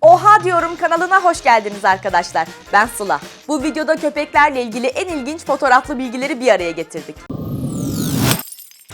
Oha diyorum kanalına hoş geldiniz arkadaşlar. Ben Sıla. Bu videoda köpeklerle ilgili en ilginç fotoğraflı bilgileri bir araya getirdik.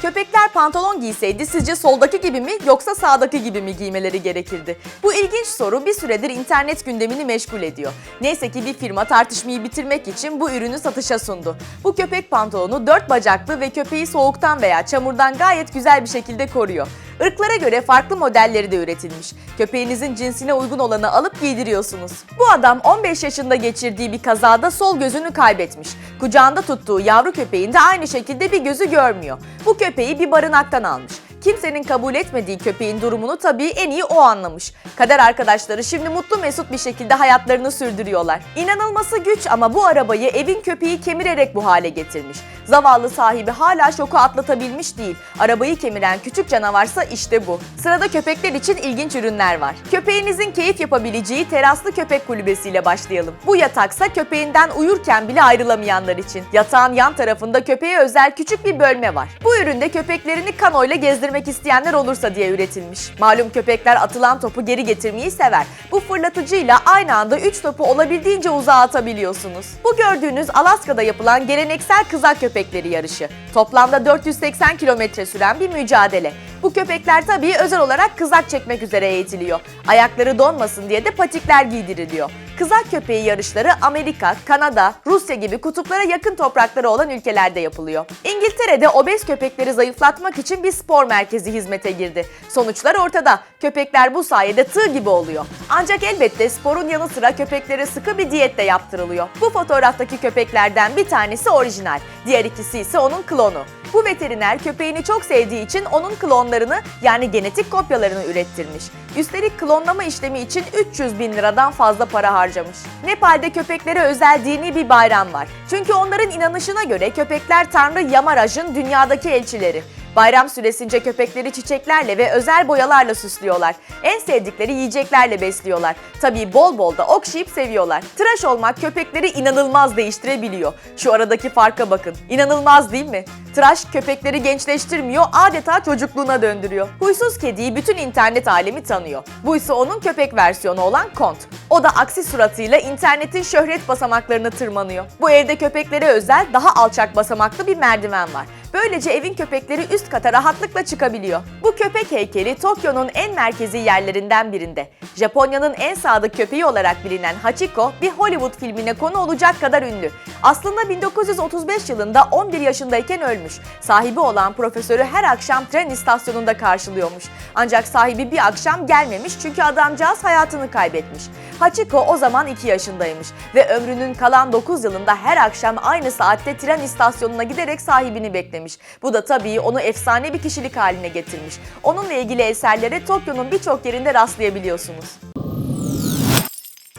Köpekler pantolon giyseydi sizce soldaki gibi mi yoksa sağdaki gibi mi giymeleri gerekirdi? Bu ilginç soru bir süredir internet gündemini meşgul ediyor. Neyse ki bir firma tartışmayı bitirmek için bu ürünü satışa sundu. Bu köpek pantolonu dört bacaklı ve köpeği soğuktan veya çamurdan gayet güzel bir şekilde koruyor. Irklara göre farklı modelleri de üretilmiş. Köpeğinizin cinsine uygun olanı alıp giydiriyorsunuz. Bu adam 15 yaşında geçirdiği bir kazada sol gözünü kaybetmiş. Kucağında tuttuğu yavru köpeğin de aynı şekilde bir gözü görmüyor. Bu köpeği bir barınaktan almış. Kimsenin kabul etmediği köpeğin durumunu tabii en iyi o anlamış. Kader arkadaşları şimdi mutlu mesut bir şekilde hayatlarını sürdürüyorlar. İnanılması güç ama bu arabayı evin köpeği kemirerek bu hale getirmiş. Zavallı sahibi hala şoku atlatabilmiş değil. Arabayı kemiren küçük canavarsa işte bu. Sırada köpekler için ilginç ürünler var. Köpeğinizin keyif yapabileceği teraslı köpek kulübesiyle başlayalım. Bu yataksa köpeğinden uyurken bile ayrılamayanlar için. Yatağın yan tarafında köpeğe özel küçük bir bölme var. Bu üründe köpeklerini kanoyla gezdirmek isteyenler olursa diye üretilmiş. Malum köpekler atılan topu geri getirmeyi sever. Bu fırlatıcıyla aynı anda 3 topu olabildiğince uzağa atabiliyorsunuz. Bu gördüğünüz Alaska'da yapılan geleneksel kızak köpekleri yarışı. Toplamda 480 kilometre süren bir mücadele. Bu köpekler tabii özel olarak kızak çekmek üzere eğitiliyor. Ayakları donmasın diye de patikler giydiriliyor. Kızak köpeği yarışları Amerika, Kanada, Rusya gibi kutuplara yakın toprakları olan ülkelerde yapılıyor. İngiltere'de obez köpekleri zayıflatmak için bir spor merkezi hizmete girdi. Sonuçlar ortada. Köpekler bu sayede tığ gibi oluyor. Ancak elbette sporun yanı sıra köpeklere sıkı bir diyet de yaptırılıyor. Bu fotoğraftaki köpeklerden bir tanesi orijinal, diğer ikisi ise onun klonu. Bu veteriner köpeğini çok sevdiği için onun klonlarını yani genetik kopyalarını ürettirmiş. Üstelik klonlama işlemi için 300 bin liradan fazla para harcamış. Nepal'de köpeklere özel dini bir bayram var. Çünkü onların inanışına göre köpekler Tanrı Yamaraj'ın dünyadaki elçileri. Bayram süresince köpekleri çiçeklerle ve özel boyalarla süslüyorlar. En sevdikleri yiyeceklerle besliyorlar. Tabii bol bol da okşayıp seviyorlar. Tıraş olmak köpekleri inanılmaz değiştirebiliyor. Şu aradaki farka bakın. İnanılmaz değil mi? Tıraş köpekleri gençleştirmiyor, adeta çocukluğuna döndürüyor. Huysuz kediyi bütün internet alemi tanıyor. Bu ise onun köpek versiyonu olan Kont. O da aksi suratıyla internetin şöhret basamaklarını tırmanıyor. Bu evde köpeklere özel daha alçak basamaklı bir merdiven var. Böylece evin köpekleri üst kata rahatlıkla çıkabiliyor. Bu köpek heykeli Tokyo'nun en merkezi yerlerinden birinde. Japonya'nın en sadık köpeği olarak bilinen Hachiko bir Hollywood filmine konu olacak kadar ünlü. Aslında 1935 yılında 11 yaşındayken ölmüş. Sahibi olan profesörü her akşam tren istasyonunda karşılıyormuş. Ancak sahibi bir akşam gelmemiş çünkü adamcağız hayatını kaybetmiş. Hachiko o zaman 2 yaşındaymış ve ömrünün kalan 9 yılında her akşam aynı saatte tren istasyonuna giderek sahibini beklemiş. Bu da tabii onu efsane bir kişilik haline getirmiş. Onunla ilgili eserlere Tokyo'nun birçok yerinde rastlayabiliyorsunuz.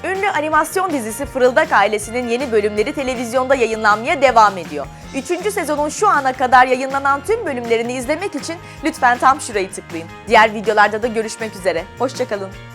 Ünlü animasyon dizisi Fırıldak ailesinin yeni bölümleri televizyonda yayınlanmaya devam ediyor. Üçüncü sezonun şu ana kadar yayınlanan tüm bölümlerini izlemek için lütfen tam şurayı tıklayın. Diğer videolarda da görüşmek üzere. Hoşçakalın.